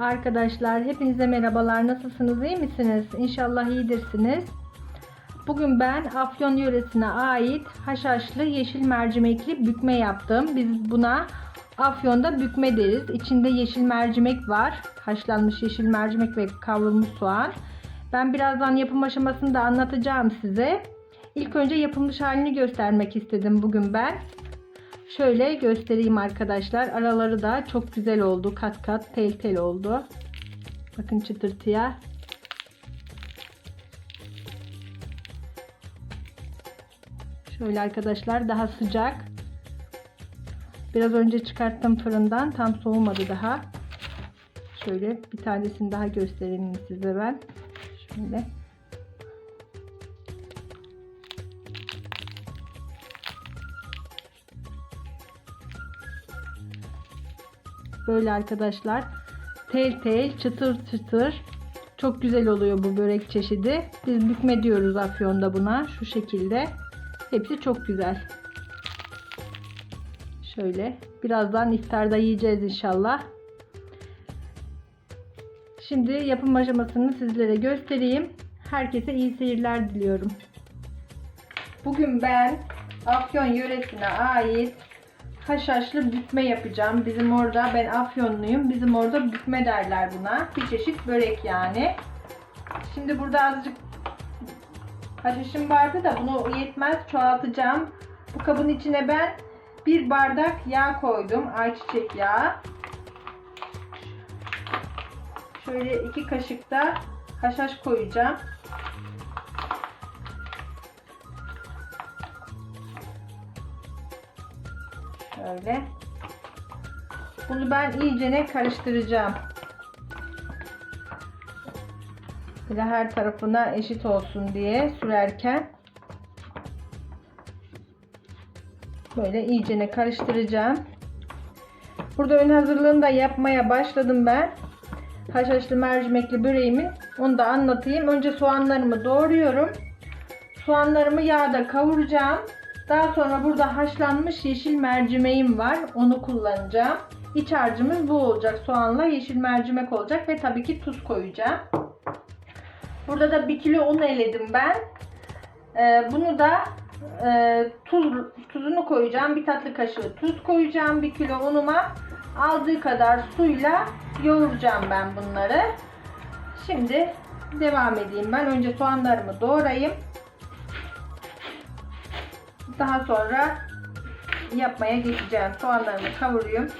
Arkadaşlar hepinize merhabalar. Nasılsınız? iyi misiniz? İnşallah iyidirsiniz. Bugün ben Afyon yöresine ait haşhaşlı yeşil mercimekli bükme yaptım. Biz buna Afyon'da bükme deriz. İçinde yeşil mercimek var. Haşlanmış yeşil mercimek ve kavrulmuş soğan. Ben birazdan yapım aşamasını da anlatacağım size. İlk önce yapılmış halini göstermek istedim bugün ben. Şöyle göstereyim arkadaşlar. Araları da çok güzel oldu. Kat kat tel tel oldu. Bakın çıtırtıya. Şöyle arkadaşlar daha sıcak. Biraz önce çıkarttım fırından. Tam soğumadı daha. Şöyle bir tanesini daha göstereyim size ben. Şöyle. Böyle arkadaşlar. Tel tel, çıtır çıtır. Çok güzel oluyor bu börek çeşidi. Biz bükme diyoruz Afyon'da buna. Şu şekilde. Hepsi çok güzel. Şöyle. Birazdan iftarda yiyeceğiz inşallah. Şimdi yapım aşamasını sizlere göstereyim. Herkese iyi seyirler diliyorum. Bugün ben Afyon yöresine ait haşhaşlı bükme yapacağım. Bizim orada ben Afyonluyum. Bizim orada bükme derler buna. Bir çeşit börek yani. Şimdi burada azıcık haşhaşım vardı da bunu yetmez çoğaltacağım. Bu kabın içine ben bir bardak yağ koydum. Ayçiçek yağı. Şöyle iki kaşık da haşhaş koyacağım. Şöyle. Bunu ben iyicene karıştıracağım. Böyle her tarafına eşit olsun diye sürerken böyle iyicene karıştıracağım. Burada ön hazırlığını da yapmaya başladım ben. Haşhaşlı mercimekli böreğimin. Onu da anlatayım. Önce soğanlarımı doğruyorum. Soğanlarımı yağda kavuracağım. Daha sonra burada haşlanmış yeşil mercimeğim var. Onu kullanacağım. İç harcımız bu olacak. Soğanla yeşil mercimek olacak ve tabii ki tuz koyacağım. Burada da 1 kilo un eledim ben. Ee, bunu da e, tuz tuzunu koyacağım. Bir tatlı kaşığı tuz koyacağım 1 kilo unuma. Aldığı kadar suyla yoğuracağım ben bunları. Şimdi devam edeyim ben. Önce soğanlarımı doğrayayım. Daha sonra yapmaya geçeceğim. Soğanlarımı kavuruyorum.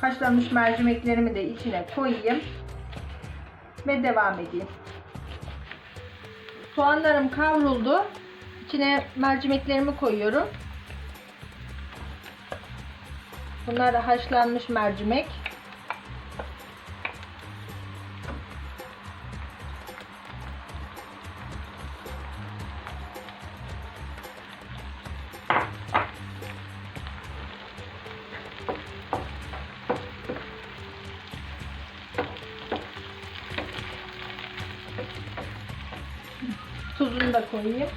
Haşlanmış mercimeklerimi de içine koyayım. Ve devam edeyim. Soğanlarım kavruldu. İçine mercimeklerimi koyuyorum. Bunlar da haşlanmış mercimek. Da koyayım.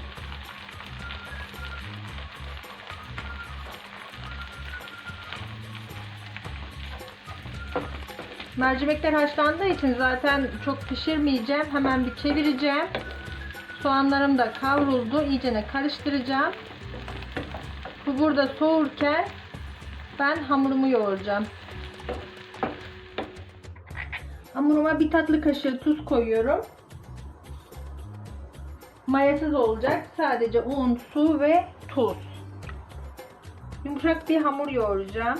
Mercimekler haşlandığı için zaten çok pişirmeyeceğim. Hemen bir çevireceğim. Soğanlarım da kavruldu. İyicene karıştıracağım. Bu burada soğurken ben hamurumu yoğuracağım. Hamuruma bir tatlı kaşığı tuz koyuyorum. Mayasız olacak. Sadece un, su ve tuz. Yumuşak bir hamur yoğuracağım.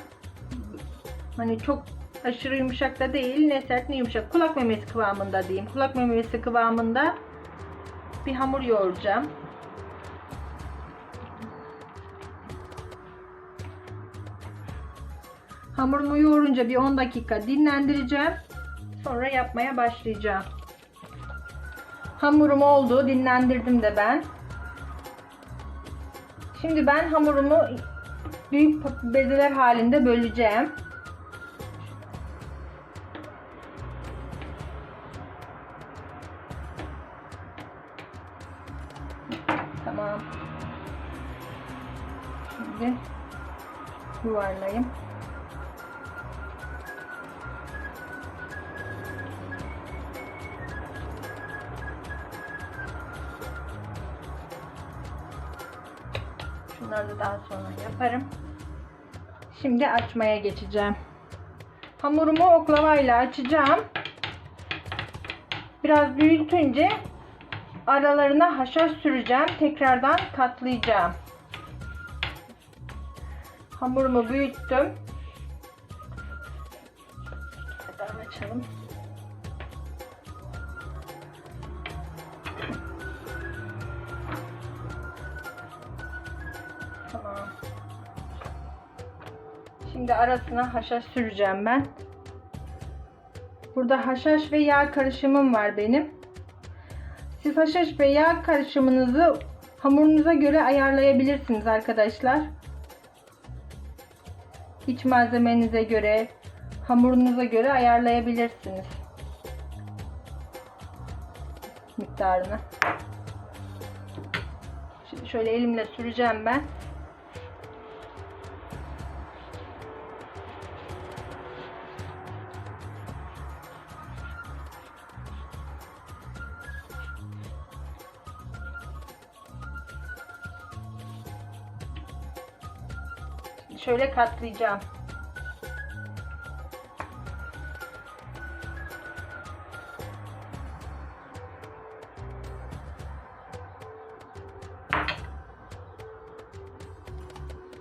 Hani çok aşırı yumuşak da değil. Ne sert ne yumuşak. Kulak memesi kıvamında diyeyim. Kulak memesi kıvamında bir hamur yoğuracağım. Hamurumu yoğurunca bir 10 dakika dinlendireceğim. Sonra yapmaya başlayacağım. Hamurum oldu. Dinlendirdim de ben. Şimdi ben hamurumu büyük bezeler halinde böleceğim. Tamam. Şimdi yuvarlayayım. Şunları da daha sonra yaparım. Şimdi açmaya geçeceğim. Hamurumu oklavayla açacağım. Biraz büyütünce aralarına haşhaş süreceğim. Tekrardan katlayacağım. Hamurumu büyüttüm. Tekrardan açalım. Şimdi arasına haşhaş süreceğim ben. Burada haşhaş ve yağ karışımım var benim. Siz haşhaş ve yağ karışımınızı hamurunuza göre ayarlayabilirsiniz arkadaşlar. İç malzemenize göre, hamurunuza göre ayarlayabilirsiniz. Miktarını. Şimdi şöyle elimle süreceğim ben. Şöyle katlayacağım.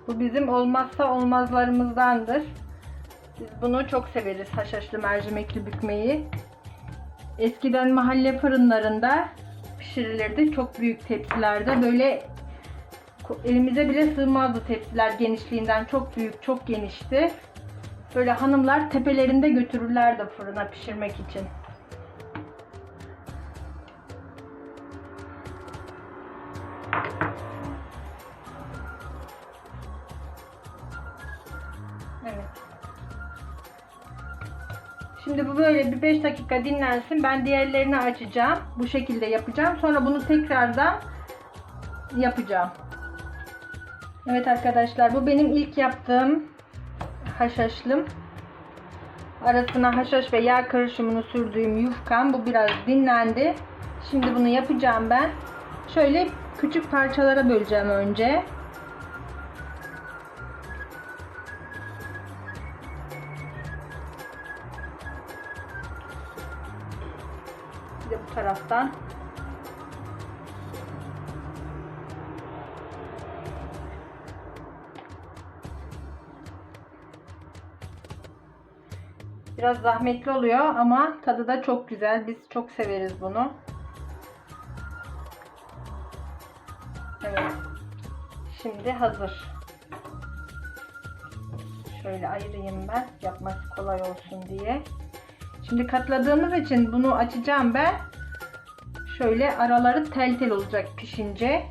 Bu bizim olmazsa olmazlarımızdandır. Biz bunu çok severiz haşhaşlı mercimekli bükmeyi. Eskiden mahalle fırınlarında pişirilirdi. Çok büyük tepsilerde böyle elimize bile sığmazdı tepsiler genişliğinden çok büyük, çok genişti. Böyle hanımlar tepelerinde götürürlerdi fırına pişirmek için. Evet. Şimdi bu böyle bir 5 dakika dinlensin. Ben diğerlerini açacağım. Bu şekilde yapacağım. Sonra bunu tekrardan yapacağım. Evet arkadaşlar bu benim ilk yaptığım haşhaşlım. Arasına haşhaş ve yağ karışımını sürdüğüm yufkam. Bu biraz dinlendi. Şimdi bunu yapacağım ben. Şöyle küçük parçalara böleceğim önce. Bir de bu taraftan. Biraz zahmetli oluyor ama tadı da çok güzel. Biz çok severiz bunu. Evet. Şimdi hazır. Şöyle ayırayım ben. Yapması kolay olsun diye. Şimdi katladığımız için bunu açacağım ben. Şöyle araları tel tel olacak pişince.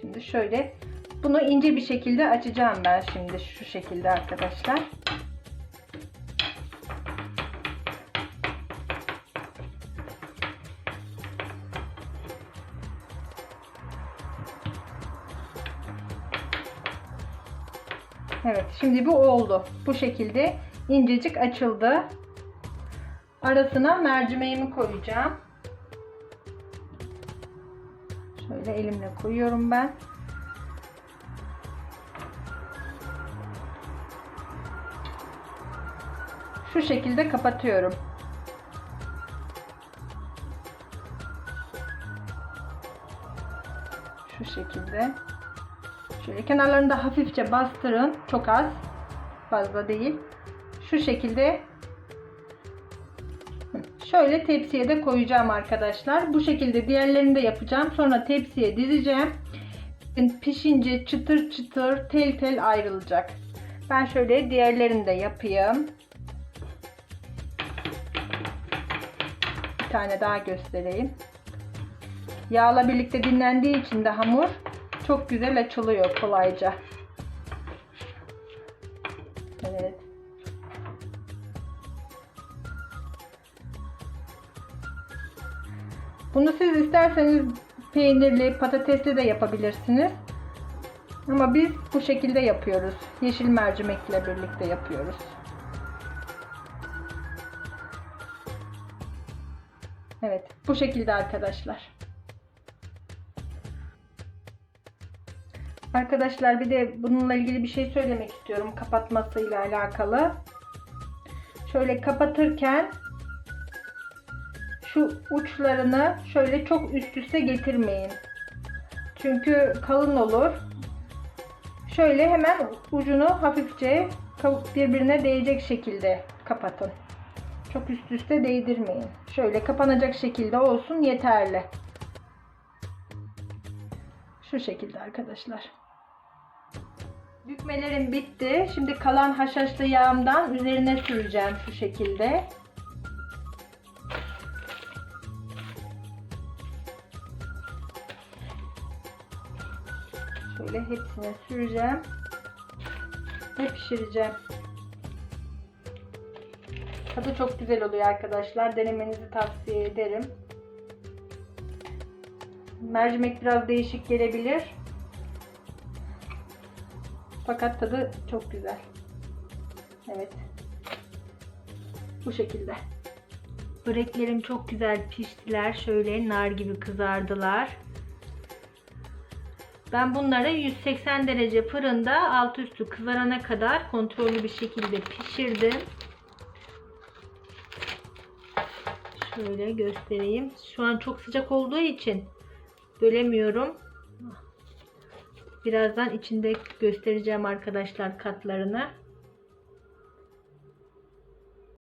Şimdi şöyle bunu ince bir şekilde açacağım ben şimdi şu şekilde arkadaşlar. Evet şimdi bu oldu. Bu şekilde incecik açıldı. Arasına mercimeğimi koyacağım. Şöyle elimle koyuyorum ben. Şu şekilde kapatıyorum. Şu şekilde. Şöyle kenarlarını da hafifçe bastırın. Çok az. Fazla değil. Şu şekilde şöyle tepsiye de koyacağım arkadaşlar. Bu şekilde diğerlerini de yapacağım. Sonra tepsiye dizeceğim. Pişince çıtır çıtır tel tel ayrılacak. Ben şöyle diğerlerini de yapayım. Tane daha göstereyim. Yağla birlikte dinlendiği için de hamur çok güzel açılıyor kolayca. Evet. Bunu siz isterseniz peynirli, patatesli de yapabilirsiniz. Ama biz bu şekilde yapıyoruz. Yeşil mercimekle birlikte yapıyoruz. Evet bu şekilde arkadaşlar. Arkadaşlar bir de bununla ilgili bir şey söylemek istiyorum kapatmasıyla alakalı. Şöyle kapatırken şu uçlarını şöyle çok üst üste getirmeyin. Çünkü kalın olur. Şöyle hemen ucunu hafifçe birbirine değecek şekilde kapatın. Çok üst üste değdirmeyin. Şöyle kapanacak şekilde olsun yeterli. Şu şekilde arkadaşlar. Bükmelerim bitti. Şimdi kalan haşhaşlı yağımdan üzerine süreceğim şu şekilde. Şöyle hepsine süreceğim. Ve pişireceğim. Tadı çok güzel oluyor arkadaşlar. Denemenizi tavsiye ederim. Mercimek biraz değişik gelebilir. Fakat tadı çok güzel. Evet. Bu şekilde. Böreklerim çok güzel piştiler. Şöyle nar gibi kızardılar. Ben bunları 180 derece fırında alt üstü kızarana kadar kontrollü bir şekilde pişirdim. Şöyle göstereyim. Şu an çok sıcak olduğu için bölemiyorum. Birazdan içinde göstereceğim arkadaşlar katlarını.